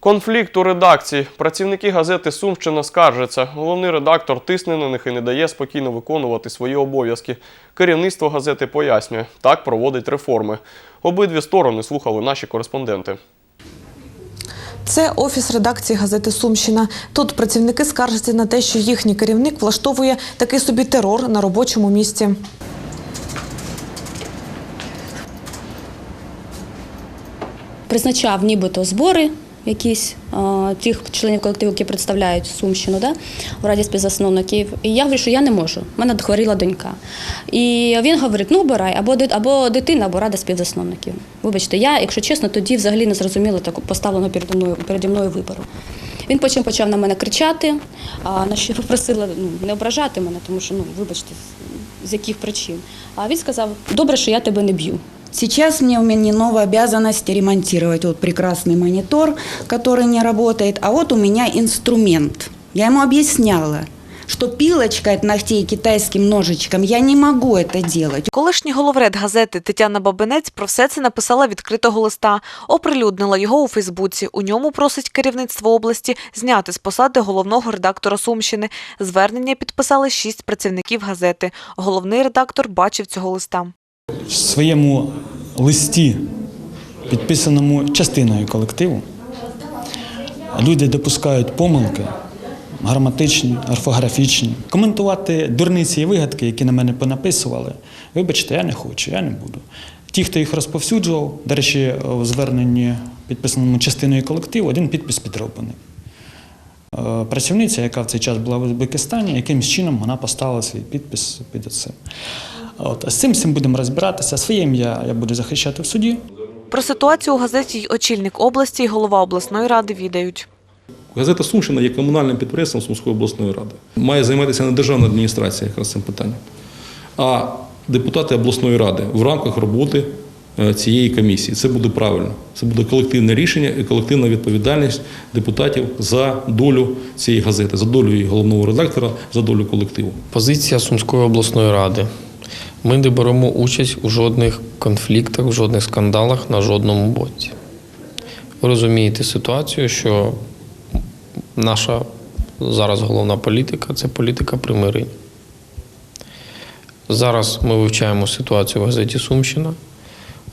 Конфлікт у редакції. Працівники газети Сумщина скаржаться. Головний редактор тисне на них і не дає спокійно виконувати свої обов'язки. Керівництво газети пояснює, так проводить реформи. Обидві сторони слухали наші кореспонденти. Це офіс редакції газети Сумщина. Тут працівники скаржаться на те, що їхній керівник влаштовує такий собі терор на робочому місці. призначав нібито збори якісь а, тих членів колективу, які представляють Сумщину да, в раді співзасновників. І я говорю, що я не можу. У мене хворіла донька. І він говорить: ну обирай, або, або дитина, або рада співзасновників. Вибачте, я, якщо чесно, тоді взагалі не зрозуміла таку поставленого переді мною, переді мною вибору. Він потім почав на мене кричати, а на що попросила ну, не ображати мене, тому що ну, вибачте, з яких причин. А він сказав: добре, що я тебе не б'ю. Сейчас мне вменена обязанность ремонтировать вот прекрасный монитор, который не работает, а вот у меня инструмент. Я ему объясняла, что пилочкой от ногтей китайским ножичком я не могу это делать. Колишній головред газети Тетяна Бабинець про все це написала відкритого листа, оприлюднила його у Фейсбуці. У ньому просить керівництво області зняти з посади головного редактора Сумщини. Звернення підписали шість працівників газети. Головний редактор бачив цього листа. в своєму листі, підписаному частиною колективу, люди допускають помилки граматичні, орфографічні. Коментувати дурниці і вигадки, які на мене понаписували, вибачте, я не хочу, я не буду. Ті, хто їх розповсюджував, до речі, у зверненні, підписаному частиною колективу, один підпис підроблений. Е, Працівниця, яка в цей час була в Узбекистані, якимось чином вона поставила свій підпис під цим. От, а з цим всім будемо розбиратися. Своє ім'я я буду захищати в суді. Про ситуацію у газеті й очільник області і голова обласної ради відають. Газета Сумщина є комунальним підприємством Сумської обласної ради. Має займатися не державна адміністрація якраз цим питанням, а депутати обласної ради в рамках роботи е, цієї комісії. Це буде правильно. Це буде колективне рішення і колективна відповідальність депутатів за долю цієї газети, за долю її головного редактора, за долю колективу. Позиція Сумської обласної ради. Ми не беремо участь у жодних конфліктах, в жодних скандалах на жодному боці. Ви розумієте ситуацію, що наша зараз головна політика це політика примирення. Зараз ми вивчаємо ситуацію в газеті Сумщина.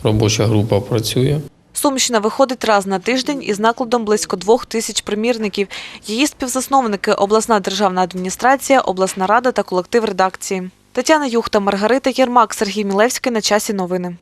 Робоча група працює. Сумщина виходить раз на тиждень із накладом близько двох тисяч примірників. Її співзасновники – обласна державна адміністрація, обласна рада та колектив редакції. Тетяна Юхта, Маргарита Єрмак, Сергій Мілевський. На часі новини.